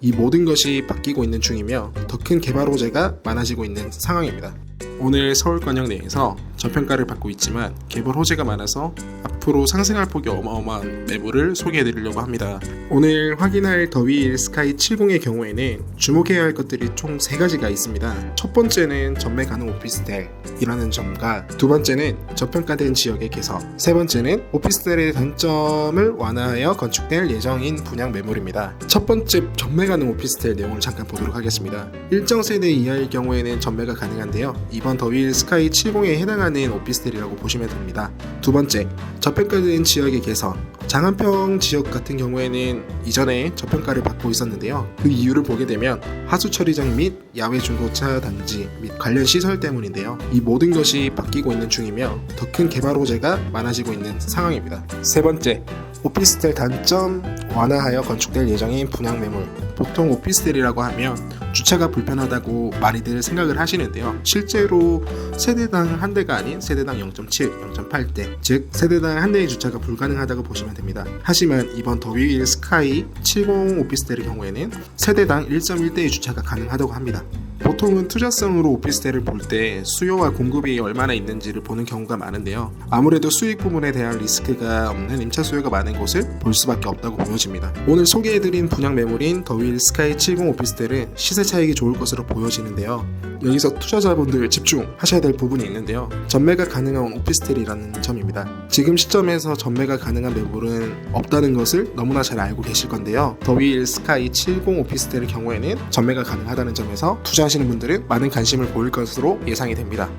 이 모든 것이 바뀌고 있는 중이며 더 큰 개발 호재가 많아지고 있는 상황입니다. 오늘 서울 권역 내에서 저평가를 받고 있지만 개발 호재가 많아서 앞으로 상승할 폭이 어마어마한 매물을 소개해 드리려고 합니다. 오늘 확인할 더위일 스카이 70의 경우에는 주목해야 할 것들이 총 세 가지가 있습니다. 첫 번째는 전매 가능 오피스텔이라는 점과 두 번째는 저평가된 지역의 개서, 세 번째는 오피스텔의 단점을 완화하여 건축될 예정인 분양 매물입니다. 첫 번째 전매 가능 오피스텔 내용을 잠깐 보도록 하겠습니다. 일정 세대 이하일 경우에는 전매가 가능한데요. 이번 더윌 스카이 70에 해당하는 오피스텔이라고 보시면 됩니다. 두 번째, 저평가된 지역의 개선. 장안평 지역 같은 경우에는 이전에 저평가를 받고 있었는데요. 그 이유를 보게 되면 하수 처리장 및 야외 중고차 단지 및 관련 시설 때문인데요. 이 모든 것이 바뀌고 있는 중이며 더 큰 개발 호재가 많아지고 있는 상황입니다. 세 번째, 오피스텔 단점 완화하여 건축될 예정인 분양 매물. 보통 오피스텔이라고 하면 주차가 불편하다고 많이들 생각을 하시는데요. 실제로 세대당 한 대가 아닌 세대당 0.7, 0.8대, 즉 세대당 한 대의 주차가 불가능하다고 보시면 됩니다. 하지만 이번 더위일 스카이 70 오피스텔의 경우에는 세대당 1.1대의 주차가 가능하다고 합니다. 보통은 투자성으로 오피스텔을 볼 때 수요와 공급이 얼마나 있는지를 보는 경우가 많은데요. 아무래도 수익 부분에 대한 리스크가 없는 임차 수요가 많은 곳을 볼 수밖에 없다고 보여집니다. 오늘 소개해드린 분양 매물인 더윌 스카이 70 오피스텔은 시세 차익이 좋을 것으로 보여지는데요. 여기서 투자자분들 집중하셔야 될 부분이 있는데요. 전매가 가능한 오피스텔이라는 점입니다. 지금 시점에서 전매가 가능한 매물은 없다는 것을 너무나 잘 알고 계실 건데요. 더윌 스카이 70 오피스텔의 경우에는 전매가 가능하다는 점에서 투자 하시는 분들은 많은 관심을 보일 것으로 예상이 됩니다.